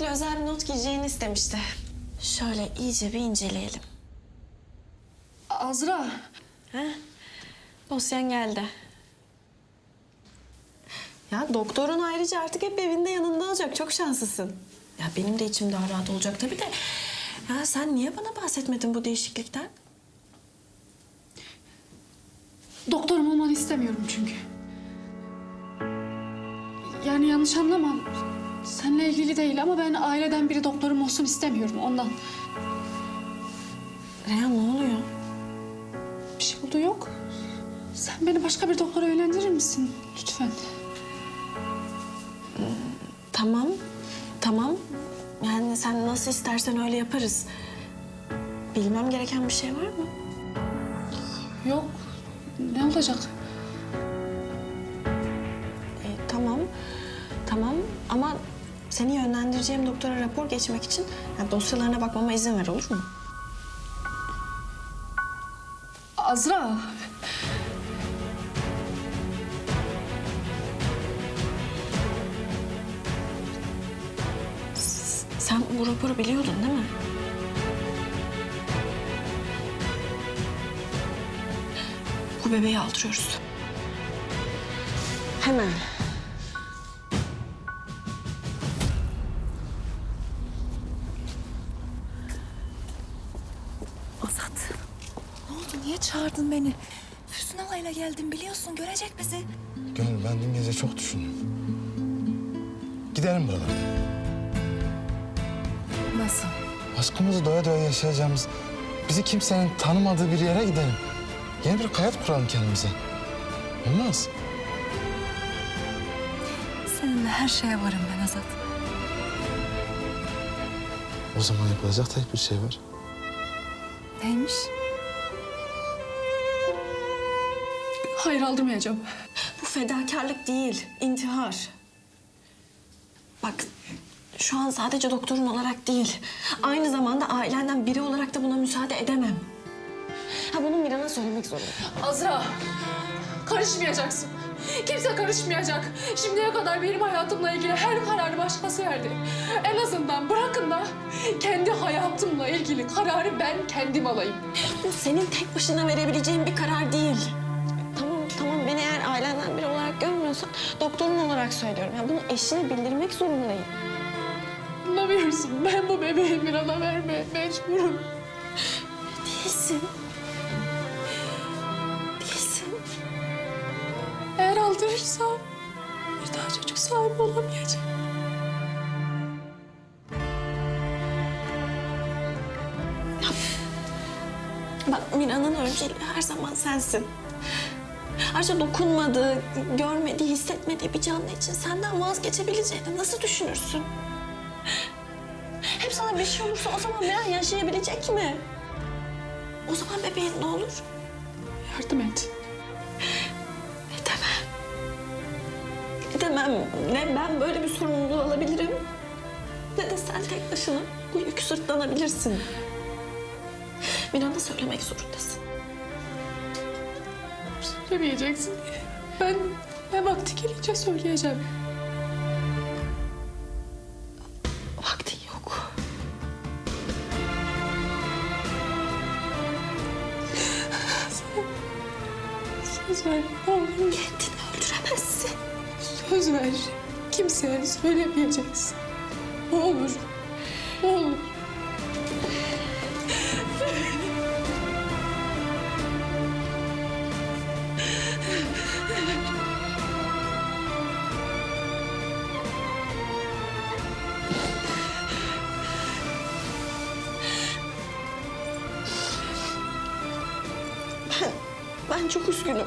ilgili özel bir not gireceğini istemişti. Şöyle iyice bir inceleyelim. Azra. Ha? Dosyan geldi. Ya doktorun ayrıca artık hep evinde yanında olacak. Çok şanslısın. Ya benim de içim daha rahat olacak tabii de. Ya sen niye bana bahsetmedin bu değişiklikten? Doktorum olmanı istemiyorum çünkü. Yani yanlış anlama. Seninle ilgili değil ama ben aileden biri doktorum olsun istemiyorum ondan. Reyhan ne oluyor? Bir şey oldu yok. Sen beni başka bir doktora yönlendirir misin? Lütfen. Tamam, tamam. Yani sen nasıl istersen öyle yaparız. Bilmem gereken bir şey var mı? Yok. Ne olacak? Seni yönlendireceğim doktora rapor geçmek için yani dosyalarına bakmama izin ver olur mu? Azra. Sen bu raporu biliyordun değil mi? Bu bebeği aldırıyoruz. Hemen. Azat. Ne oldu? Niye çağırdın beni? Füsun havayla geldim biliyorsun. Görecek bizi. Gönül ben dün gece çok düşündüm. Gidelim buralardan. Nasıl? Aşkımızı doya doya yaşayacağımız, bizi kimsenin tanımadığı bir yere gidelim. Yeni bir hayat kuralım kendimize. Olmaz. Seninle her şeye varım ben Azat. O zaman yapılacak tek bir şey var. Neymiş? Hayır aldırmayacağım. Bu fedakarlık değil, intihar. Bak, şu an sadece doktorun olarak değil, aynı zamanda ailenden biri olarak da buna müsaade edemem. Ha bunu Miran'a söylemek zorundayım. Azra. Karışmayacaksın. Kimse karışmayacak. Şimdiye kadar benim hayatımla ilgili her kararı başkası verdi. En azından bırakın da kendi hayatımla ilgili kararı ben kendim alayım. Bu senin tek başına verebileceğin bir karar değil. Tamam, tamam beni eğer ailenden biri olarak görmüyorsan doktorun olarak söylüyorum. Yani bunu eşine bildirmek zorundayım. Anlamıyorsun. Ben bu bebeği Miran'a vermeye mecburum. Değilsin. Eğer aldırırsam bir daha çocuk sahibi olamayacağım. Bak Mira'nın önceliği her zaman sensin. Ayrıca dokunmadığı, görmediği, hissetmediği bir canlı için senden vazgeçebileceğini nasıl düşünürsün? Hep sana bir şey olursa o zaman Mira yaşayabilecek mi? O zaman bebeğin ne olur? Yardım et. Edemem. Ne ben böyle bir sorumluluğu alabilirim. Ne de sen tek başına bu yükü sırtlanabilirsin. Mira'na söylemek zorundasın. Söylemeyeceksin. Ben, ben vakti gelince söyleyeceğim. Vaktin yok. Söz ver. Ne olur. Öldüremezsin. Söz ver. Kimseye söylemeyeceksin. Ne olur. Ne olur. Ben, çok üzgünüm.